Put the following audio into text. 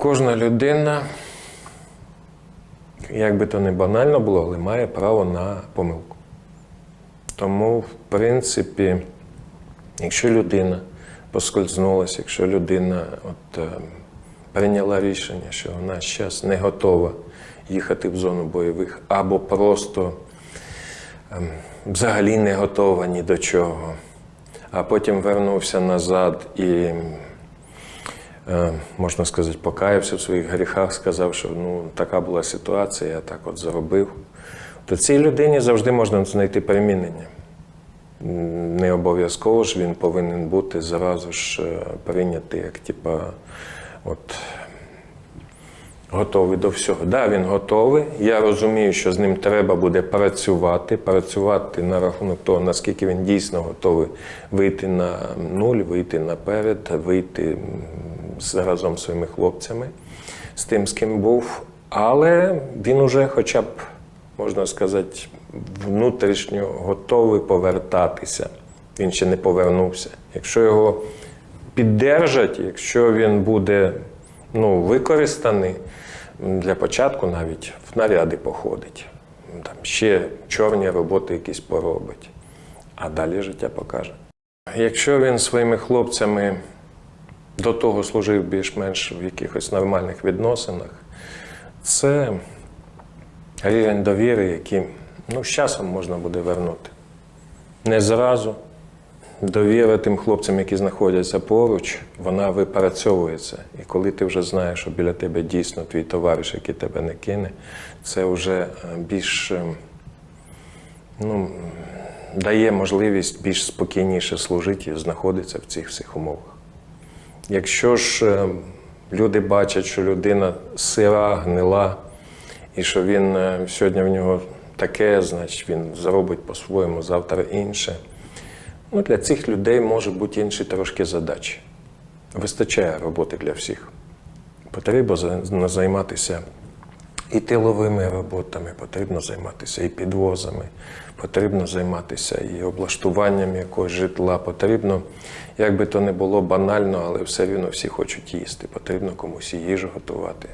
Кожна людина, як би то не банально було, але має право на помилку. Тому, в принципі, якщо людина поскользнулася, якщо людина от, е, прийняла рішення, що вона зараз не готова їхати в зону бойових, або просто ем, взагалі не готова ні до чого, а потім вернувся назад і е, можна сказати, покаявся в своїх гріхах, сказав, що ну, така була ситуація, я так от зробив, то цій людині завжди можна знайти примінення. Не обов'язково ж він повинен бути зразу ж е, прийнятий, як типа, от, готовий до всього. Да, він готовий. Я розумію, що з ним треба буде працювати, працювати на рахунок того, наскільки він дійсно готовий вийти на нуль, вийти наперед, вийти з- разом з своїми хлопцями, з тим, з ким був. Але він уже хоча б, можна сказати, внутрішньо готовий повертатися. Він ще не повернувся. Якщо його піддержать, якщо він буде ну, використаний, для початку навіть в наряди походить, там ще чорні роботи якісь поробить, а далі життя покаже. Якщо він своїми хлопцями до того служив більш-менш в якихось нормальних відносинах, це рівень довіри, який ну, з часом можна буде вернути. Не зразу. Довіра тим хлопцям, які знаходяться поруч, вона випрацьовується. І коли ти вже знаєш, що біля тебе дійсно твій товариш, який тебе не кине, це вже е, більш е, ну, дає можливість більш спокійніше служити і знаходитися в цих всіх умовах. Якщо ж е, люди бачать, що людина сира, гнила, і що він е, сьогодні в нього таке, значить він зробить по-своєму, завтра інше. Ну, для цих людей можуть бути інші трошки задачі. Вистачає роботи для всіх. Потрібно займатися і тиловими роботами, потрібно займатися і підвозами, потрібно займатися і облаштуванням якогось житла. Потрібно, як би то не було банально, але все рівно всі хочуть їсти. Потрібно комусь їжу готувати.